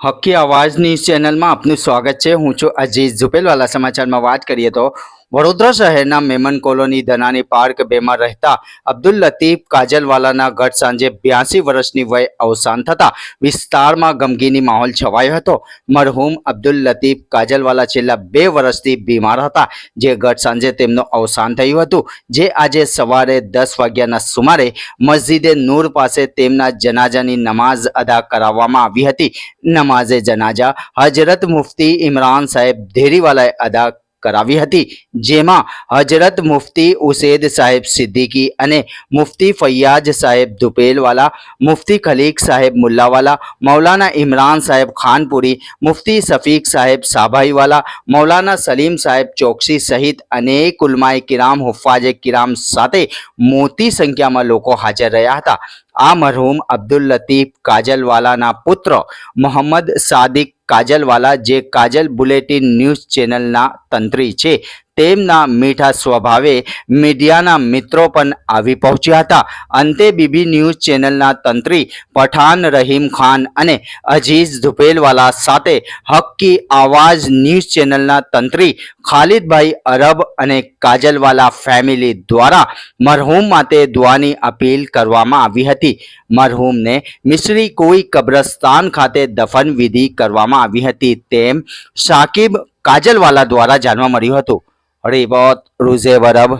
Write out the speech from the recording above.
હક્કી અવાજ ન્યૂઝ ચેનલમાં આપનું સ્વાગત છે. હું છું અજીત ઝુપેલવાલા સમાચારમાં વાત કરીએ તો વડોદરા શહેરના મેમન કોલોની ધનાની પાર્ક બેમાં રહેતા અબ્દુલ લતીફ કાજલવાલાના ગત સાંજે બ્યાસી વર્ષની વય અવસાન થતા વિસ્તારમાં ગમગીની માહોલ છવાયો હતો. મરહુમ અબ્દુલ લતીફ કાજલવાલા છેલ્લા બે વર્ષથી બીમાર હતા, જે ગત સાંજે તેમનું અવસાન થયું હતું, જે આજે સવારે દસ વાગ્યાના સુમારે મસ્જિદે નૂર પાસે તેમના જનાજાની નમાઝ અદા કરાવવામાં આવી હતી. નમાઝે જનાજા હજરત મુફતી ઇમરાન સાહેબ ધેરીવાલાએ અદા કરાવી હતી, જેમાં હજરત મુફતી ઉસેદ સાહેબ સિદ્દીકી અને મુફતી ફૈયાજ સાહેબ ધુપેલવાલા, મુફતી ખલીક સાહેબ મુલ્લાવાલા, મૌલાના ઇમરાન સાહેબ ખાનપુરી, મુફતી સફીક સાહેબ સાભાઈવાલા, મૌલાના સલીમ સાહેબ ચોકસી સહિત અનેક ઉલમાએ કિરામ હુફાજે કિરામ સાથે મોટી સંખ્યામાં લોકો હાજર રહ્યા હતા. આ મરહુમ અબ્દુલ લતીફ કાજલવાલાના પુત્ર મોહમ્મદ સાદિક કાજલવાલા જે કાજલ બુલેટિન ન્યૂઝ ચેનલના તંત્રી છે. તેમના મીઠા સ્વભાવે મીડિયાના મિત્રો પણ આવી પહોંચ્યા હતા. અંતે બીબી ન્યૂઝ ચેનલના તંત્રી પઠાન રહીમ ખાન અને અજીઝ ધુપેલવાલા સાથે હક્કી આવાજ ન્યૂઝ ચેનલના તંત્રી ખાલિદભાઈ અરબ અને કાજલવાલા ફેમિલી દ્વારા મરહૂમ માટે દુઆની અપીલ કરવામાં આવી હતી. મરહૂમને મિશ્રી કોઈ કબ્રસ્તાન ખાતે દફન વિધિ કરવામાં આવી હતી તેમ શાકિબ કાજલવાલા દ્વારા જાણવા મળ્યું હતું. રિપોર્ટ રૂઝે વરબ